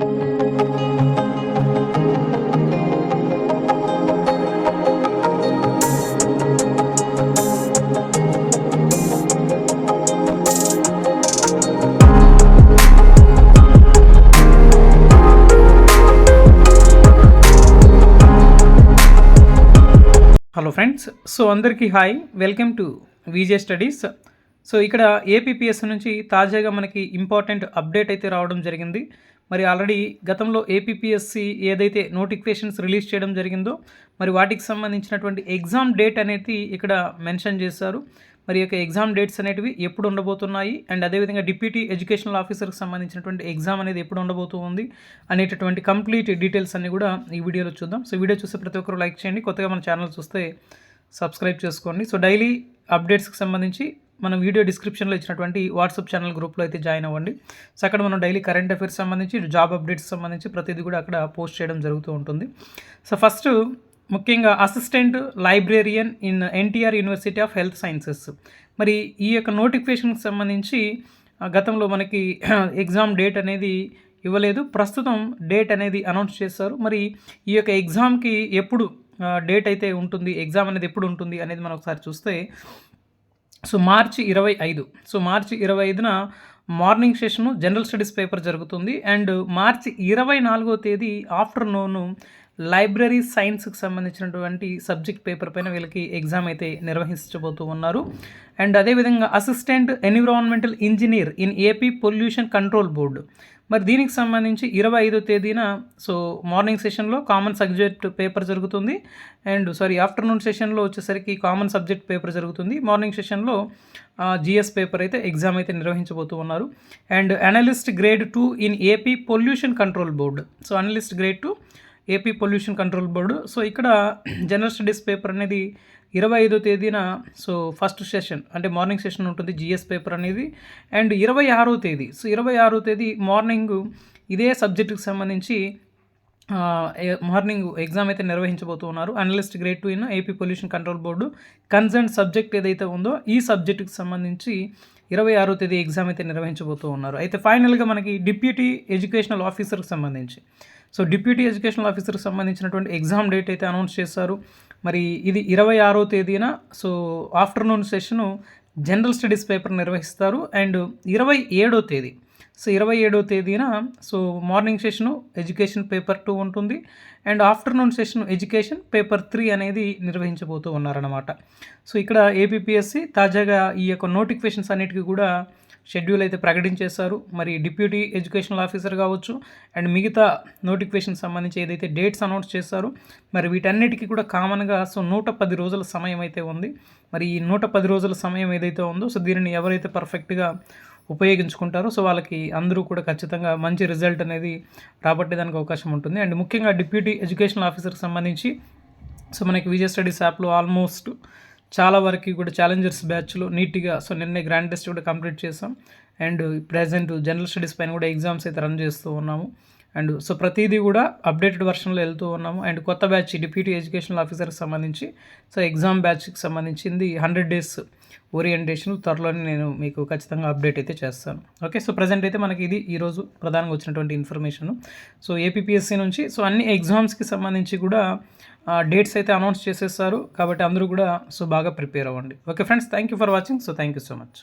Hello friends so అందరికీ hi welcome to VJ studies so ఇక్కడ APPS నుంచి తాజాగా మనకి ఇంపార్టెంట్ అప్డేట్ అయితే రావడం జరిగింది. మరి ఆల్రెడీ గతంలో ఏపీపీఎస్సి ఏదైతే నోటిఫికేషన్స్ రిలీజ్ చేయడం జరిగిందో మరి వాటికి సంబంధించినటువంటి ఎగ్జామ్ డేట్ అనేది ఇక్కడ మెన్షన్ చేశారు. మరి యొక్క ఎగ్జామ్ డేట్స్ అనేటివి ఎప్పుడు ఉండబోతున్నాయి? అండ్ అదేవిధంగా డిప్యూటీ ఎడ్యుకేషనల్ ఆఫీసర్కి సంబంధించినటువంటి ఎగ్జామ్ అనేది ఎప్పుడు ఉండబోతుంది అనేటటువంటి కంప్లీట్ డీటెయిల్స్ అన్ని కూడా ఈ వీడియోలో చూద్దాం. సో వీడియో చూస్తే ప్రతి ఒక్కరు లైక్ చేయండి. కొత్తగా మన ఛానల్ చూస్తే సబ్స్క్రైబ్ చేసుకోండి. సో డైలీ అప్డేట్స్కి సంబంధించి మన వీడియో డిస్క్రిప్షన్లో ఇచ్చినటువంటి వాట్సాప్ ఛానల్ గ్రూప్లో అయితే జాయిన్ అవ్వండి. సో అక్కడ మనం డైలీ కరెంట్ అఫైర్స్ సంబంధించి జాబ్ అప్డేట్స్ సంబంధించి ప్రతిదీ కూడా అక్కడ పోస్ట్ చేయడం జరుగుతూ ఉంటుంది. సో ఫస్ట్ ముఖ్యంగా assistant librarian in NTR university of health sciences. మరి ఈ యొక్క నోటిఫికేషన్కి సంబంధించి గతంలో మనకి ఎగ్జామ్ డేట్ అనేది ఇవ్వలేదు. ప్రస్తుతం డేట్ అనేది అనౌన్స్ చేశారు. మరి ఈ యొక్క ఎగ్జామ్కి ఎప్పుడు డేట్ అయితే ఉంటుంది ఎగ్జామ్ అనేది ఎప్పుడు ఉంటుంది అనేది మనం ఒకసారి చూస్తే సో మార్చి ఇరవై ఐదు. సో మార్చి ఇరవై ఐదున morning session general studies paper జరుగుతుంది. అండ్ మార్చి ఇరవై నాలుగో తేదీ ఆఫ్టర్నూన్ లైబ్రరీ సైన్స్కి సంబంధించినటువంటి సబ్జెక్ట్ పేపర్ పైన వీళ్ళకి ఎగ్జామ్ అయితే నిర్వహించబోతూ ఉన్నారు. అండ్ అదేవిధంగా assistant environmental engineer in AP pollution control board. మరి దీనికి సంబంధించి ఇరవై ఐదో తేదీన సో మార్నింగ్ సెషన్లో కామన్ సబ్జెక్ట్ పేపర్ జరుగుతుంది. అండ్ సారీ ఆఫ్టర్నూన్ సెషన్లో వచ్చేసరికి కామన్ సబ్జెక్ట్ పేపర్ జరుగుతుంది. మార్నింగ్ సెషన్లో జిఎస్ పేపర్ అయితే ఎగ్జామ్ అయితే నిర్వహించబోతూ ఉన్నారు. And analyst grade two in AP pollution control board. So analyst grade two AP pollution control board so ఇక్కడ జనరల్ స్టడీస్ పేపర్ అనేది ఇరవై ఐదో తేదీన సో ఫస్ట్ సెషన్ అంటే మార్నింగ్ సెషన్ ఉంటుంది జిఎస్ పేపర్ అనేది. అండ్ ఇరవై ఆరో తేదీ సో ఇరవై ఆరో తేదీ మార్నింగ్ ఇదే సబ్జెక్టుకి సంబంధించి మార్నింగ్ ఎగ్జామ్ అయితే నిర్వహించబోతూ ఉన్నారు analyst grade two in AP pollution control board concern subject ఏదైతే ఉందో ఈ సబ్జెక్టుకి సంబంధించి ఇరవై ఆరో తేదీ ఎగ్జామ్ అయితే నిర్వహించబోతూ ఉన్నారు. అయితే ఫైనల్గా మనకి డిప్యూటీ ఎడ్యుకేషనల్ ఆఫీసర్కి సంబంధించి. సో డిప్యూటీ ఎడ్యుకేషనల్ ఆఫీసర్కి సంబంధించినటువంటి ఎగ్జామ్ డేట్ అయితే అనౌన్స్ చేశారు. మరి ఇది ఇరవై ఆరో తేదీన so afternoon session general studies paper నిర్వహిస్తారు. అండ్ ఇరవై ఏడో తేదీ సో ఇరవై ఏడో తేదీన so morning session education paper two ఉంటుంది and afternoon session education paper three అనేది నిర్వహించబోతూ ఉన్నారన్నమాట. సో ఇక్కడ ఏపీఎస్సి తాజాగా ఈ యొక్క నోటిఫికేషన్స్ అన్నిటికీ కూడా షెడ్యూల్ అయితే ప్రకటించేశారు. మరి డిప్యూటీ ఎడ్యుకేషనల్ ఆఫీసర్ కావచ్చు అండ్ మిగతా నోటిఫికేషన్ సంబంధించి ఏదైతే డేట్స్ అనౌన్స్ చేశారు మరి వీటన్నిటికీ కూడా కామన్గా సో నూట పది రోజుల సమయం అయితే ఉంది. మరి ఈ నూట పది రోజుల సమయం ఏదైతే ఉందో సో దీనిని ఎవరైతే పర్ఫెక్ట్గా ఉపయోగించుకుంటారు. సో వాళ్ళకి అందరూ కూడా ఖచ్చితంగా మంచి రిజల్ట్ అనేది రాబట్టేదానికి అవకాశం ఉంటుంది. అండ్ ముఖ్యంగా డిప్యూటీ ఎడ్యుకేషనల్ ఆఫీసర్కి సంబంధించి సో మనకి విజయ స్టడీస్ యాప్లో ఆల్మోస్ట్ చాలా వరకు కూడా ఛాలెంజర్స్ బ్యాచ్లో నీట్గా సో నిన్నే గ్రాండ్ టెస్ట్ కూడా కంప్లీట్ చేసాం అండ్ ప్రజెంట్ జనరల్ స్టడీస్ పైన కూడా ఎగ్జామ్స్ అయితే రన్ చేస్తూ ఉన్నాము. అండ్ సో ప్రతిదీ కూడా అప్డేటెడ్ వర్షన్లో వెళ్తూ ఉన్నాము. అండ్ కొత్త బ్యాచ్ డిప్యూటీ ఎడ్యుకేషనల్ ఆఫీసర్కి సంబంధించి సో ఎగ్జామ్ బ్యాచ్కి సంబంధించింది హండ్రెడ్ డేస్ ఓరియంటేషన్ త్వరలోనే నేను మీకు ఖచ్చితంగా అప్డేట్ అయితే చేస్తాను. ఓకే సో ప్రజెంట్ అయితే మనకి ఇది ఈరోజు ప్రధానంగా వచ్చినటువంటి ఇన్ఫర్మేషన్. సో ఏపీఎస్సి నుంచి సో అన్ని ఎగ్జామ్స్కి సంబంధించి కూడా డేట్స్ అయితే అనౌన్స్ చేసేస్తారు. కాబట్టి అందరూ కూడా సో బాగా ప్రిపేర్ అవ్వండి. Okay friends thank you for watching. So thank you so much.